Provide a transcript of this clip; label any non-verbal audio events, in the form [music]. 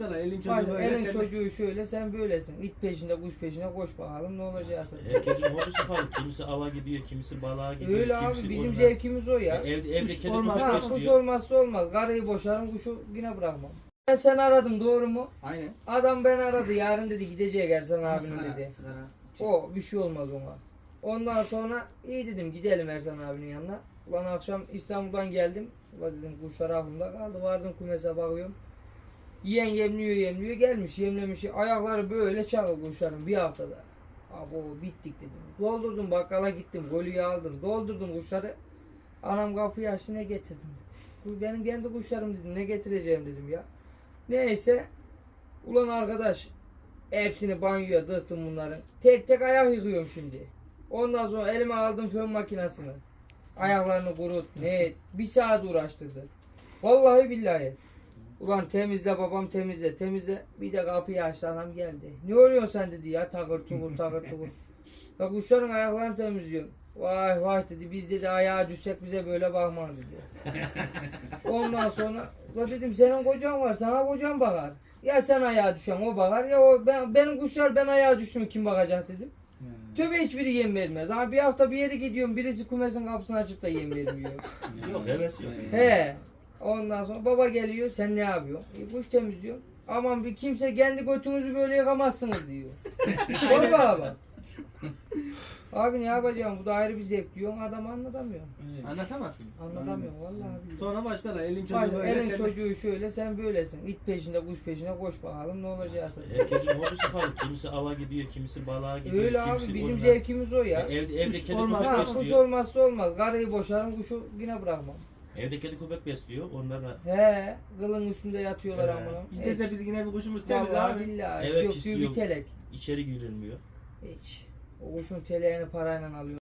başlar. Elin çocuğu Bak, böyle. elin sen- çocuğu şöyle sen böylesin. İt peşinde kuş peşine koş bakalım ne olacaksın. Herkesin hobisi farklı. Kimisi ava gidiyor, kimisi balığa gidiyor. Öyle abi kimisi bizim oyuna- zevkimiz o ya. Ya evde, evde Kuş kedi olmaz. köpek Ha, kuş besliyor. olmazsa olmaz. Karıyı boşarım kuşu yine bırakmam. Ben seni aradım doğru mu? Aynen. Adam ben aradı yarın dedi gidecek Ersan abinin Sigara, dedi. sigara. O bir şey olmaz ona. Ondan sonra iyi dedim gidelim Ersan abinin yanına. Ulan akşam İstanbul'dan geldim. Ulan dedim kuşlar aklımda kaldı. Vardım kumese bakıyorum. Yiyen yemliyor yemliyor gelmiş yemlemiş. Ayakları böyle çakıl kuşların bir haftada. Abo bittik dedim. Doldurdum bakkala gittim. Golüyü aldım. Doldurdum kuşları. Anam kapıyı açtı ne getirdin dedi. Benim kendi kuşlarım dedim. Ne getireceğim dedim ya. Neyse. Ulan arkadaş hepsini banyoya dırttım bunların. Tek tek ayak yıkıyorum şimdi. Ondan sonra elime aldım fön makinesini. Ayaklarını kurut. Ne? Bir saat uğraştırdı. Vallahi billahi. Ulan temizle babam temizle temizle. Bir de kapıyı açtı anam geldi. Ne oluyorsun sen dedi ya takır tukur takır tukur. [laughs] Ya kuşların ayaklarını temizliyorum. Vay vay dedi biz dedi ayağa düşsek bize böyle bakma dedi. [laughs] Ondan sonra la dedim senin kocan var sana kocan bakar. Ya sen ayağa düşen o bakar ya o ben, benim kuşlar ben ayağa düştüm kim bakacak dedim. Tövbe hiçbiri yem vermez. Ama bir hafta bir yere gidiyorum birisi kumesin kapısını açıp da yem vermiyor. [laughs] Yok heves yok. He. Ondan sonra baba geliyor sen ne yapıyorsun? E, kuş temizliyorum. Aman bir kimse kendi götünüzü böyle yıkamazsınız diyor. [laughs] Vallahi bak. Abi ne yapacağım bu da ayrı bir zevk diyorsun adam anlatamıyor. Anlatamazsın. Anlatamıyorum vallahi billahi. Sonra başlar. Elin çocuğu Bak, böyle. elin sen- çocuğu şöyle sen böylesin. İt peşinde kuş peşine koş bakalım ne olacaksın. Herkesin hobisi farklı. Kimisi ava gidiyor, kimisi balığa gidiyor. Öyle kimisi abi bizim oyuna- zevkimiz o Ya ya. evde, evde Kuş kedi olmaz. Ha, kuş besliyor. olmazsa olmaz. Karıyı boşarım kuşu yine bırakmam. Evde kedi köpek besliyor. Onlara He, kılın üstünde yatıyorlar He. amına. Biz de biz yine bir kuşumuz temiz Vallahi abi. billahi. Evet, Yok istiyor. bir telek. içeri girilmiyor. Hiç. O kuşun teleğini parayla alıyor.